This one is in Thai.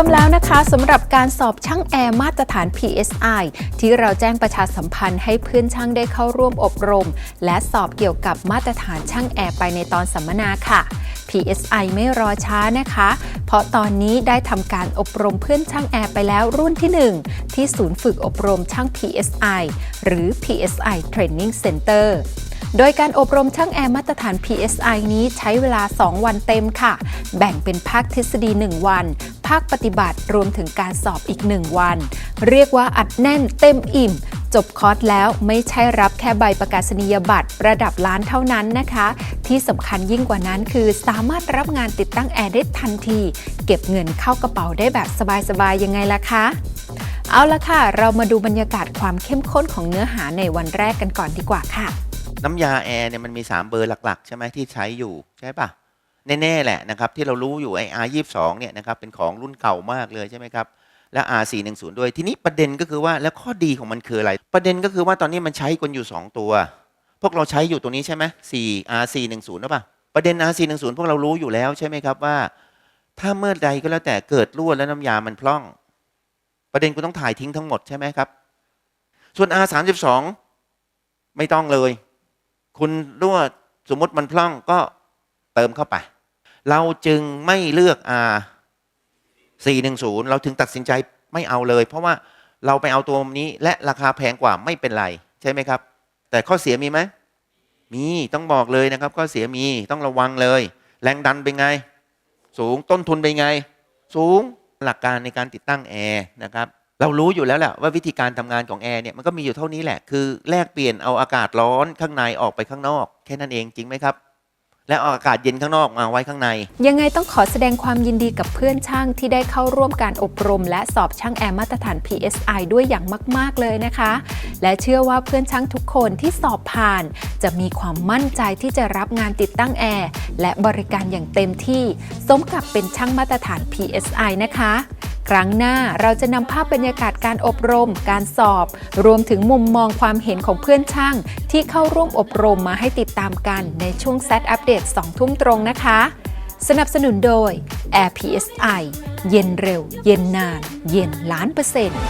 ริ่มแล้วนะคะสำหรับการสอบช่างแอร์มาตรฐาน PSI ที่เราแจ้งประชาสัมพันธ์ให้เพื่อนช่างได้เข้าร่วมอบรม และสอบเกี่ยวกับมาตรฐานช่างแอร์ไปในตอนสัมมนาค่ะ PSI ไม่รอช้านะคะ เพราะตอนนี้ได้ทำการอบรมเพื่อนช่างแอร์ไปแล้วรุ่นที่ 1 ที่ศูนย์ฝึกอบรมช่าง PSI หรือ PSI Training Center โดยการอบรมช่างแอร์มาตรฐาน PSI นี้ใช้เวลา 2 วันเต็มค่ะ แบ่งเป็นภาคทฤษฎี 1 วัน ภาคปฏิบัติรวมถึงการสอบอีก1วัน เรียกว่าอัดแน่นเต็มอิ่ม จบคอร์สแล้วไม่ใช่รับแค่ใบประกาศนียบัตรระดับล้านเท่านั้นนะคะ ที่สำคัญยิ่งกว่านั้นคือสามารถรับงานติดตั้งแอร์ได้ทันที เก็บเงินเข้ากระเป๋าได้แบบสบายๆยังไงล่ะคะเอาละค่ะ เรามาดูบรรยากาศความเข้มข้นของเนื้อหาในวันแรกกันก่อนดีกว่าค่ะ น้ำยาแอร์เนี่ยมันมี 3 เบอร์หลัก ๆ ใช่ไหมที่ใช้อยู่ใช่ปะ แน่ๆแหละนะครับที่เรารู้อยู่ไอ R ยี่สองเนี่ยนะครับเป็นของรุ่นเก่ามากเลยใช่ไหมครับและ R 4 1 0ด้วย ทีนี้ประเด็นก็คือว่าแล้วข้อดีของมันคืออะไร ประเด็นก็คือว่าตอนนี้มันใช้กันอยู่ 2 ตัว พวกเราใช้อยู่ตัวนี้ใช่ไหม4 R 4 1 0หรือเปล่าประเด็น R 4 1 0พวกเรารู้อยู่แล้วใช่ไหมครับว่า ถ้าเมื่อใดก็แล้วแต่เกิดรั่วแล้วน้ำยามันพร่อง ประเด็นคุณต้องถ่ายทิ้งทั้งหมดใช่ไหมครับส่วน R 3 2ไม่ต้องเลย คุณรั่วสมมติมันพร่องก็เติมเข้าไป เราจึงไม่เลือก R 410 เราถึงตัดสินใจไม่เอาเลย เพราะว่าเราไปเอาตัวนี้และราคาแพงกว่าไม่เป็นไร ใช่ไหมครับ แต่ข้อเสียมีไหมมีต้องบอกเลยนะครับ ข้อเสียมีต้องระวังเลย แรงดันเป็นไง สูงต้นทุนเป็นไง สูงหลักการในการติดตั้งแอร์นะครับเรารู้อยู่แล้วแหละว่าวิธีการทำงานของแอร์เนี่ยมันก็มีอยู่เท่านี้แหละ คือแลกเปลี่ยนเอาอากาศร้อนข้างในออกไปข้างนอก แค่นั้นเองจริงไหมครับ และเอาอากาศเย็นข้างนอกมาไว้ข้างใน ยังไงต้องขอแสดงความยินดีกับเพื่อนช่างที่ได้เข้าร่วมการอบรม และสอบช่างแอร์มาตรฐาน PSI ด้วยอย่างมาก ๆ เลยนะคะ และเชื่อว่าเพื่อนช่างทุกคนที่สอบผ่าน จะมีความมั่นใจที่จะรับงานติดตั้งแอร์และบริการอย่างเต็มที่ สมกับเป็นช่างมาตรฐาน PSI นะคะ ครั้งหน้าเราจะนำภาพบรรยากาศการอบรม การสอบ รวมถึงมุมมองความเห็นของเพื่อนช่าง ที่เข้าร่วมอบรมมาให้ติดตามกันในช่วงเซตอัปเดต2ทุ่มตรงนะคะ สนับสนุนโดย Air PSI เย็นเร็ว เย็นนาน เย็นล้านเปอร์เซ็นต์